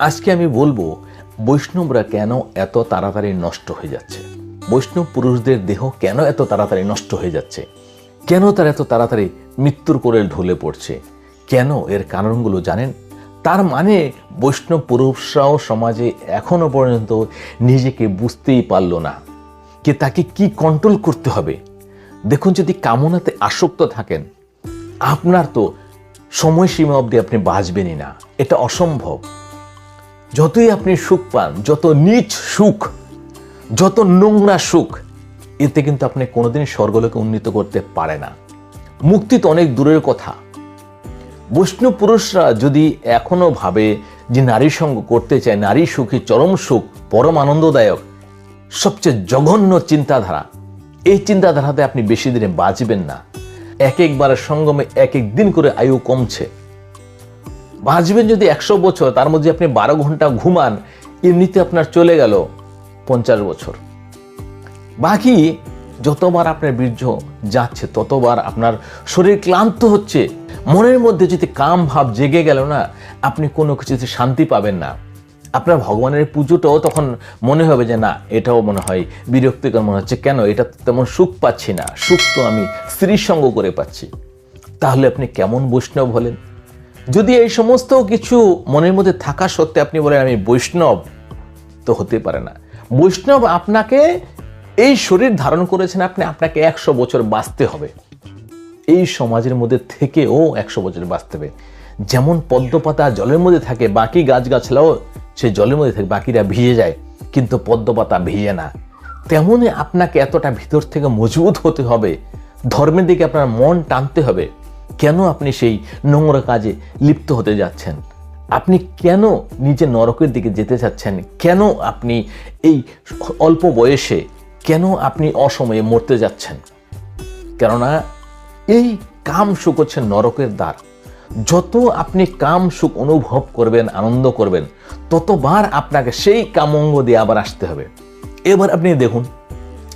আজকে আমি বলব, বৈষ্ণবরা কেন এত তাড়াতাড়ি নষ্ট হয়ে যাচ্ছে? বৈষ্ণব পুরুষদের দেহ কেন এত তাড়াতাড়ি নষ্ট হয়ে যাচ্ছে? কেন তারা এত তাড়াতাড়ি মৃত্যুর কোলে ঢলে পড়ছে? কেন এর কারণগুলো জানেন? তার মানে বৈষ্ণব পুরুষরাও সমাজে এখনও পর্যন্ত নিজেকে বুঝতেই পারল না যে তাকে কি কন্ট্রোল করতে হবে। দেখুন যদি কামনাতে আসক্ত থাকেন, আপনার তো সময়সীমা অবধি আপনি বাঁচবেনই না। এটা অসম্ভব। যতই আপনি সুখ পান, যত নিচ সুখ, যত নোংরা সুখ, এতে কিন্তু আপনি কোনোদিন স্বর্গলোকে উন্নীত করতে পারে না। মুক্তি তো অনেক দূরের কথা। বৈষ্ণব পুরুষরা যদি এখনও ভাবে যে নারী সঙ্গ করতে চায়, নারী সুখী, চরম সুখ, পরম আনন্দদায়ক, সবচেয়ে জঘন্য চিন্তাধারা, এই চিন্তাধারাতে আপনি বেশি দিনে বাঁচবেন না। এক একবারের সঙ্গমে এক এক দিন করে আয়ু কমছে। বাঁচবেন যদি একশো বছর, তার মধ্যে আপনি বারো ঘণ্টা ঘুমান, এমনিতে আপনার চলে গেল পঞ্চাশ বছর। বাকি যতবার আপনার বীর্য যাচ্ছে, ততবার আপনার শরীর ক্লান্ত হচ্ছে, মনের মধ্যে যদি কাম ভাব জেগে গেল না, আপনি কোনো কিছুতে শান্তি পাবেন না। আপনার ভগবানের পুজোটাও তখন মনে হবে যে, না, এটাও মনে হয় বিরক্তিকর, মনে হচ্ছে কেন? এটা তেমন সুখ পাচ্ছি না। সুখ তো আমি স্ত্রীর সঙ্গ করে পাচ্ছি। তাহলে আপনি কেমন বৈষ্ণব হলেন? যদি এই সমস্ত কিছু মনের মধ্যে থাকা সত্ত্বে আপনি বলেন, আমি বৈষ্ণব, তো হতে পারে না। বৈষ্ণব আপনাকে এই শরীর ধারণ করেছেন আপনি, আপনাকে একশো বছর বাঁচতে হবে। এই সমাজের মধ্যে থেকেও একশো বছর বাঁচতে হবে। যেমন পদ্মপাতা জলের মধ্যে থাকে, বাকি গাছগাছলাও সে জলের মধ্যে থাকে বাকিরা ভিজে যায়, কিন্তু পদ্মপাতা ভিজে না। তেমনই আপনাকে এতটা ভিতর থেকে মজবুত হতে হবে, ধর্মের দিকে আপনার মন টানতে হবে কেন আপনি সেই নোংরা কাজে লিপ্ত হতে যাচ্ছেন? আপনি কেন নিজে নরকের দিকে যেতে চাচ্ছেন? কেন আপনি এই অল্প বয়সে কেন আপনি অসময়ে মরতে যাচ্ছেন? কেননা এই কাম সুখ হচ্ছে নরকের দ্বার। যত আপনি কাম সুখ অনুভব করবেন, আনন্দ করবেন, ততবার আপনাকে সেই কামঙ্গ দিয়ে আবার আসতে হবে। এবার আপনি দেখুন,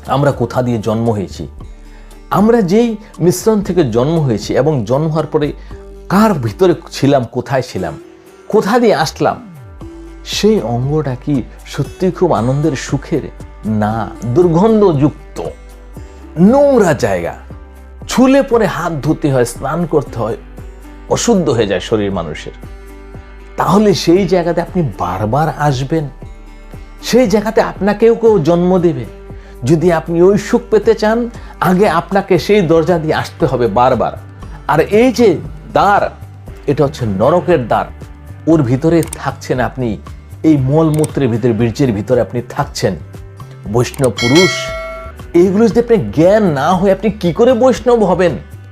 আমরা কোথা দিয়ে জন্ম হয়েছি? আমরা যেই মিশ্রণ থেকে জন্ম হয়েছি এবং জন্ম হওয়ার পরে কার ভিতরে ছিলাম, কোথায় ছিলাম, কোথা দিয়ে আসলাম, সেই অঙ্গটা কি সত্যি খুব আনন্দের, সুখের? না, দুর্গন্ধযুক্ত, নোংরা জায়গা। ছুলে পরে হাত ধুতে হয়, স্নান করতে হয়, অশুদ্ধ হয়ে যায় শরীর মানুষের। তাহলে সেই জায়গাতে আপনি বারবার আসবেন। সেই জায়গাতে আপনাকেও কেউ জন্ম দেবে। যদি আপনি ওই সুখ পেতে চান আগে আপনাকে সেই দরজা দিয়ে আসতে হবে বারবার। আর এই যে দ্বার, এটা হচ্ছে নরকের দ্বার। ওর ভিতরে থাকছেন আপনি, এই মলমূত্রের ভিতরে, বীর্যের ভিতরে আপনি থাকছেন। বৈষ্ণব পুরুষ, এইগুলো যদি আপনি জ্ঞান না হয়ে আপনি কি করে বৈষ্ণব হবেন?